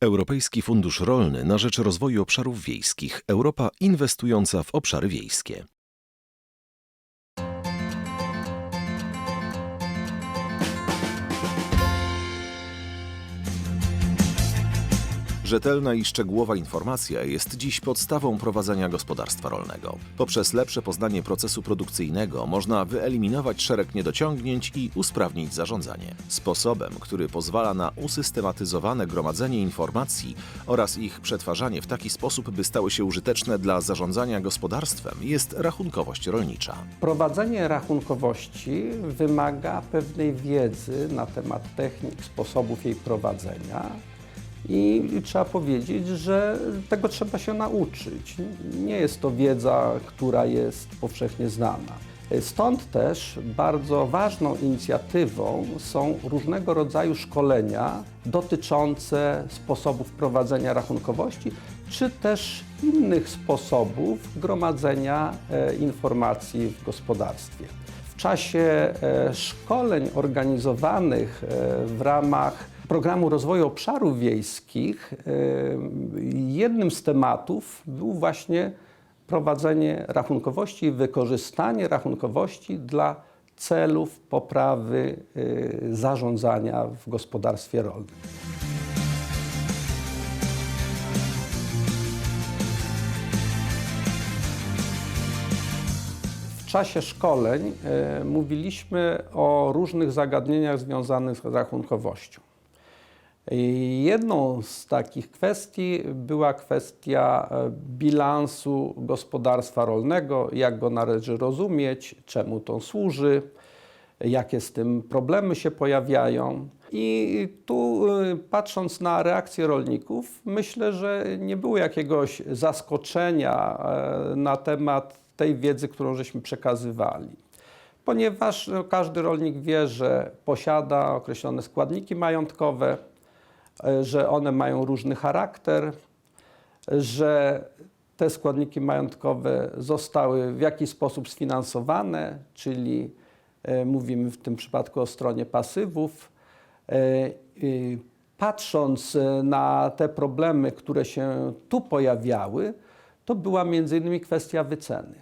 Europejski Fundusz Rolny na rzecz rozwoju obszarów wiejskich. Europa inwestująca w obszary wiejskie. Rzetelna i szczegółowa informacja jest dziś podstawą prowadzenia gospodarstwa rolnego. Poprzez lepsze poznanie procesu produkcyjnego można wyeliminować szereg niedociągnięć i usprawnić zarządzanie. Sposobem, który pozwala na usystematyzowane gromadzenie informacji oraz ich przetwarzanie w taki sposób, by stały się użyteczne dla zarządzania gospodarstwem, jest rachunkowość rolnicza. Prowadzenie rachunkowości wymaga pewnej wiedzy na temat technik, sposobów jej prowadzenia. I trzeba powiedzieć, że tego trzeba się nauczyć. Nie jest to wiedza, która jest powszechnie znana. Stąd też bardzo ważną inicjatywą są różnego rodzaju szkolenia dotyczące sposobów prowadzenia rachunkowości, czy też innych sposobów gromadzenia e, informacji w gospodarstwie. W czasie e, szkoleń organizowanych e, w ramach Programu Rozwoju Obszarów Wiejskich jednym z tematów był właśnie prowadzenie rachunkowości i wykorzystanie rachunkowości dla celów poprawy zarządzania w gospodarstwie rolnym. W czasie szkoleń e, mówiliśmy o różnych zagadnieniach związanych z rachunkowością. Jedną z takich kwestii była kwestia e, bilansu gospodarstwa rolnego, jak go należy rozumieć, czemu to służy, jakie z tym problemy się pojawiają. I tu e, patrząc na reakcję rolników, myślę, że nie było jakiegoś zaskoczenia e, na temat tej wiedzy, którą żeśmy przekazywali. Ponieważ no, każdy rolnik wie, że posiada określone składniki majątkowe, że one mają różny charakter, że te składniki majątkowe zostały w jakiś sposób sfinansowane, czyli e, mówimy w tym przypadku o stronie pasywów. E, Patrząc e, na te problemy, które się tu pojawiały, to była między innymi kwestia wyceny.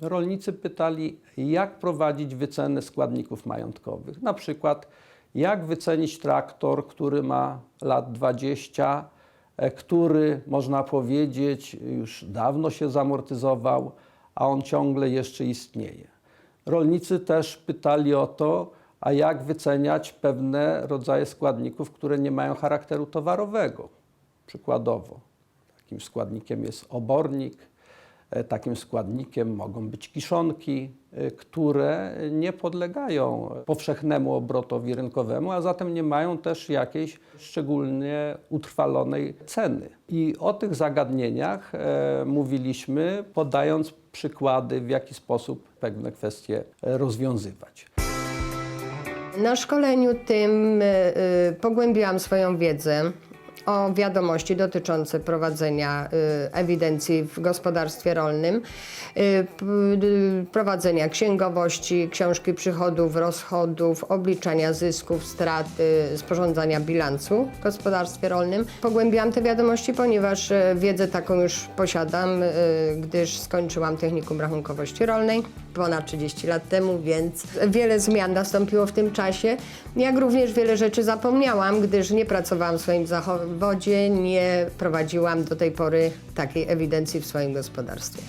Rolnicy pytali, jak prowadzić wycenę składników majątkowych. Na przykład, jak wycenić traktor, który ma lat 20, e, który można powiedzieć już dawno się zamortyzował, a on ciągle jeszcze istnieje. Rolnicy też pytali o to, a jak wyceniać pewne rodzaje składników, które nie mają charakteru towarowego. Przykładowo, takim składnikiem jest obornik, takim składnikiem mogą być kiszonki, e, które nie podlegają powszechnemu obrotowi rynkowemu, a zatem nie mają też jakiejś szczególnie utrwalonej ceny. I o tych zagadnieniach e, mówiliśmy, podając przykłady, w jaki sposób pewne kwestie e, rozwiązywać. Na szkoleniu tym pogłębiłam swoją wiedzę o wiadomości dotyczące prowadzenia y, ewidencji w gospodarstwie rolnym, y, y, prowadzenia księgowości, książki przychodów, rozchodów, obliczania zysków, strat, sporządzania bilansu w gospodarstwie rolnym. Pogłębiłam te wiadomości, ponieważ wiedzę taką już posiadam, gdyż skończyłam technikum rachunkowości rolnej ponad 30 lat temu, więc wiele zmian nastąpiło w tym czasie, jak również wiele rzeczy zapomniałam, gdyż nie pracowałam w swoim zawodzie, nie prowadziłam do tej pory takiej ewidencji w swoim gospodarstwie.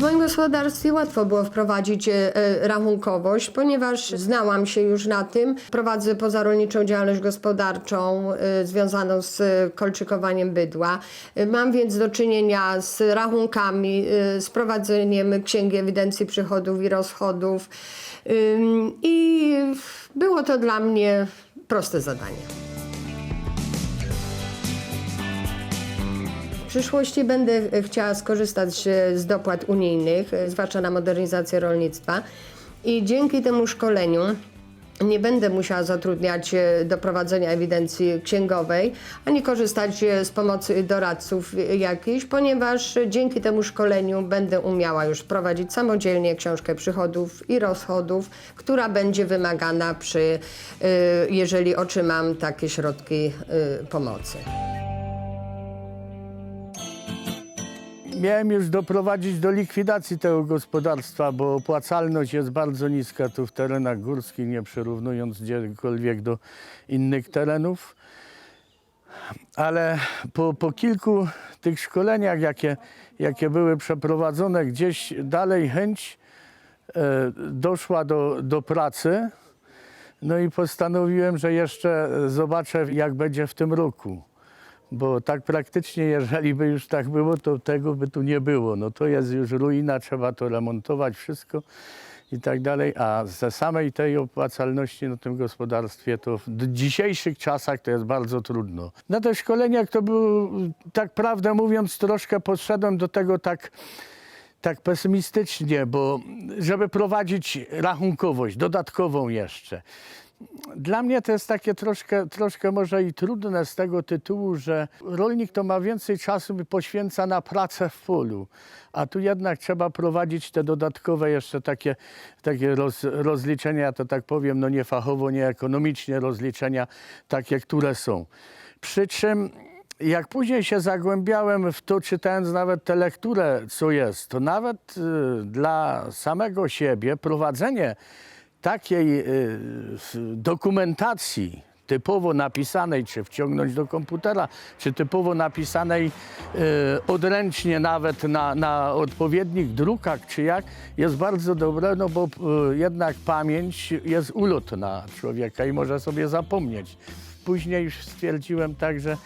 W moim gospodarstwie łatwo było wprowadzić e, e, rachunkowość, ponieważ znałam się już na tym. Prowadzę pozarolniczą działalność gospodarczą e, związaną z kolczykowaniem bydła. Mam więc do czynienia z rachunkami, z prowadzeniem księgi ewidencji przychodów i rozchodów. I było to dla mnie proste zadanie. Przyszłości będę e, chciała skorzystać e, z dopłat unijnych, e, zwłaszcza na modernizację rolnictwa. I dzięki temu szkoleniu nie będę musiała zatrudniać do prowadzenia ewidencji księgowej, ani korzystać z pomocy doradców jakichś, ponieważ dzięki temu szkoleniu będę umiała już prowadzić samodzielnie książkę przychodów i rozchodów, która będzie wymagana przy, jeżeli otrzymam takie środki pomocy. Miałem już doprowadzić do likwidacji tego gospodarstwa, bo opłacalność jest bardzo niska tu w terenach górskich, nie przyrównując gdziekolwiek do innych terenów. Ale po, po kilku tych szkoleniach, jakie, jakie były przeprowadzone, gdzieś dalej chęć e, doszła do, do pracy. No i postanowiłem, że jeszcze zobaczę, jak będzie w tym roku. Bo tak praktycznie, jeżeli by już tak było, to tego by tu nie było. No to jest już ruina, trzeba to remontować, wszystko i tak dalej. A ze samej tej opłacalności na tym gospodarstwie, to w dzisiejszych czasach to jest bardzo trudno. Na te szkoleniach to był, tak prawdę mówiąc, troszkę podszedłem do tego tak tak pesymistycznie, bo żeby prowadzić rachunkowość dodatkową jeszcze. Dla mnie to jest takie troszkę, troszkę może i trudne z tego tytułu, że rolnik to ma więcej czasu poświęca na pracę w polu, a tu jednak trzeba prowadzić te dodatkowe jeszcze takie, takie roz, rozliczenia, to tak powiem, no nie fachowo, nie ekonomicznie rozliczenia, takie, które są. Przy czym jak później się zagłębiałem w to, czytając nawet tę lekturę, co jest, to nawet y, dla samego siebie prowadzenie takiej y, dokumentacji typowo napisanej, czy wciągnąć do komputera, czy typowo napisanej y, odręcznie nawet na, na odpowiednich drukach, czy jak, jest bardzo dobre, no bo y, jednak pamięć jest ulotna człowieka i może sobie zapomnieć. Później już stwierdziłem tak, że,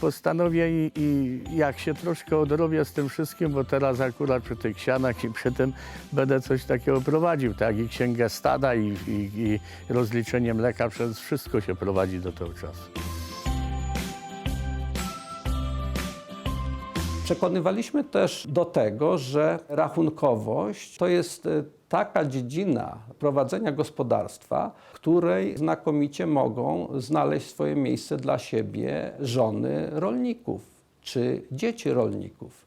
postanowię i, i jak się troszkę odrobię z tym wszystkim, bo teraz akurat przy tych sianach i przy tym będę coś takiego prowadził, tak i księgę stada i, i, i rozliczenie mleka, przez wszystko się prowadzi do tego czasu. Przekonywaliśmy też do tego, że rachunkowość to jest e, taka dziedzina prowadzenia gospodarstwa, której znakomicie mogą znaleźć swoje miejsce dla siebie żony rolników czy dzieci rolników.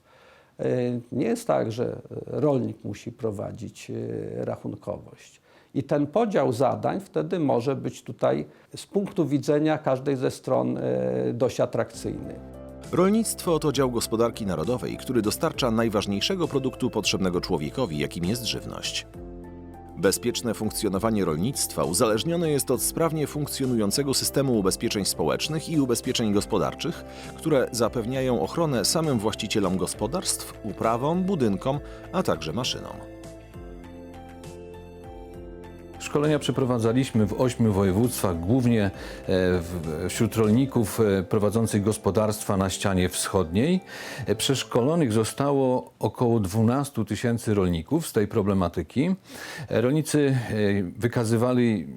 E, Nie jest tak, że rolnik musi prowadzić e, rachunkowość. I ten podział zadań wtedy może być tutaj z punktu widzenia każdej ze stron e, dość atrakcyjny. Rolnictwo to dział gospodarki narodowej, który dostarcza najważniejszego produktu potrzebnego człowiekowi, jakim jest żywność. Bezpieczne funkcjonowanie rolnictwa uzależnione jest od sprawnie funkcjonującego systemu ubezpieczeń społecznych i ubezpieczeń gospodarczych, które zapewniają ochronę samym właścicielom gospodarstw, uprawom, budynkom, a także maszynom. Szkolenia przeprowadzaliśmy w ośmiu województwach, głównie e, wśród rolników e, prowadzących gospodarstwa na ścianie wschodniej. E, Przeszkolonych zostało około 12 tysięcy rolników z tej problematyki. Rolnicy wykazywali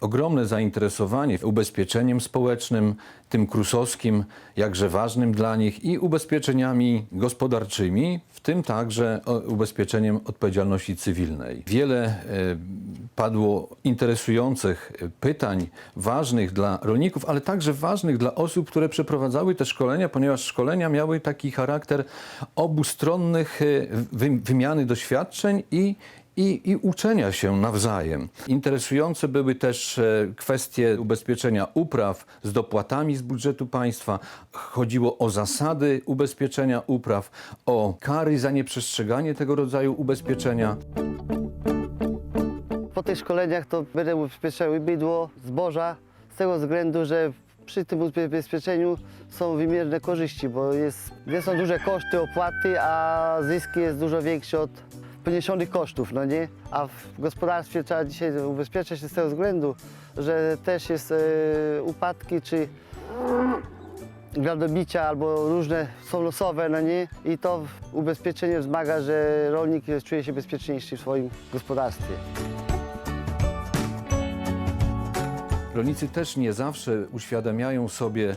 ogromne zainteresowanie ubezpieczeniem społecznym, tym krusowskim, jakże ważnym dla nich, i ubezpieczeniami gospodarczymi, w tym także ubezpieczeniem odpowiedzialności cywilnej. Wiele e, padło interesujących e, pytań, ważnych dla rolników, ale także ważnych dla osób, które przeprowadzały te szkolenia, ponieważ szkolenia miały taki charakter obustronnych wy- wymiany doświadczeń i i, i uczenia się nawzajem. Interesujące były też e, kwestie ubezpieczenia upraw z dopłatami z budżetu państwa. Chodziło o zasady ubezpieczenia upraw, o kary za nieprzestrzeganie tego rodzaju ubezpieczenia. Po tych szkoleniach to będę ubezpieczał bydło, zboża, z tego względu, że przy tym ubezpieczeniu są wymierne korzyści, bo jest, nie są duże koszty opłaty, a zyski jest dużo większy od poniesionych kosztów, no nie? A w gospodarstwie trzeba dzisiaj ubezpieczać się z tego względu, że też jest e, upadki czy gradobicia albo różne są losowe, no nie? I to ubezpieczenie wzmaga, że rolnik czuje się bezpieczniejszy w swoim gospodarstwie. Rolnicy też nie zawsze uświadamiają sobie,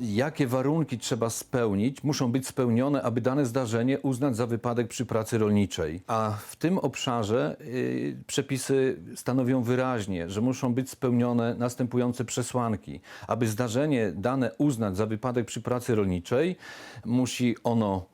jakie warunki trzeba spełnić, muszą być spełnione, aby dane zdarzenie uznać za wypadek przy pracy rolniczej. A w tym obszarze y, przepisy stanowią wyraźnie, że muszą być spełnione następujące przesłanki. Aby zdarzenie dane uznać za wypadek przy pracy rolniczej, musi ono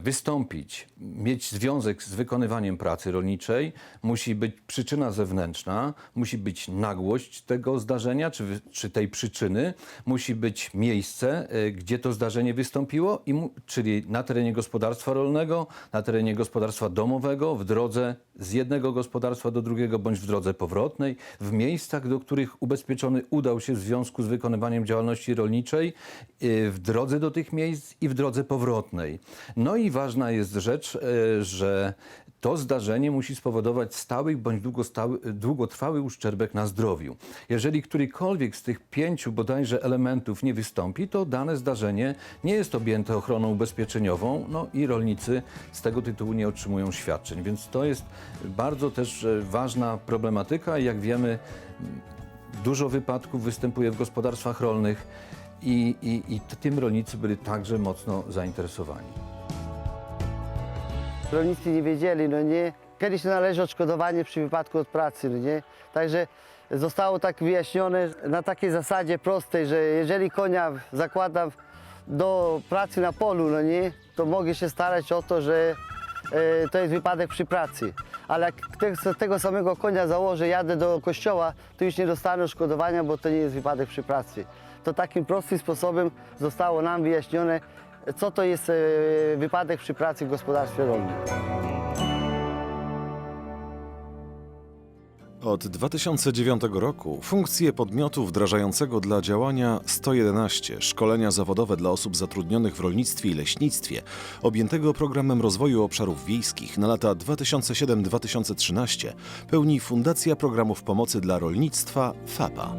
wystąpić, mieć związek z wykonywaniem pracy rolniczej, musi być przyczyna zewnętrzna, musi być nagłość tego zdarzenia czy, czy tej przyczyny, musi być miejsce, e, gdzie to zdarzenie wystąpiło, i czyli na terenie gospodarstwa rolnego, na terenie gospodarstwa domowego, w drodze z jednego gospodarstwa do drugiego bądź w drodze powrotnej, w miejscach, do których ubezpieczony udał się w związku z wykonywaniem działalności rolniczej, y, w drodze do tych miejsc i w drodze powrotnej. No i ważna jest rzecz, y, że to zdarzenie musi spowodować stały bądź długotrwały uszczerbek na zdrowiu. Jeżeli którykolwiek z tych pięciu bodajże elementów nie wystąpi, to dane zdarzenie nie jest objęte ochroną ubezpieczeniową, no i rolnicy z tego tytułu nie otrzymują świadczeń. Więc to jest bardzo też e, ważna problematyka jak wiemy, dużo wypadków występuje w gospodarstwach rolnych i, i, i tym rolnicy byli także mocno zainteresowani. Rolnicy nie wiedzieli, no nie, kiedy się należy odszkodowanie przy wypadku od pracy, no nie. Także zostało tak wyjaśnione na takiej zasadzie prostej, że jeżeli konia zakładam do pracy na polu, no nie, to mogę się starać o to, że e, to jest wypadek przy pracy. Ale jak te, tego samego konia założę, jadę do kościoła, to już nie dostanę odszkodowania, bo to nie jest wypadek przy pracy. To takim prostym sposobem zostało nam wyjaśnione, co to jest e, wypadek przy pracy w gospodarstwie rolnym. Od 2009 roku funkcję podmiotu wdrażającego dla działania 111 szkolenia zawodowe dla osób zatrudnionych w rolnictwie i leśnictwie, objętego programem rozwoju obszarów wiejskich na lata 2007-2013, pełni Fundacja Programów Pomocy dla Rolnictwa FAPA.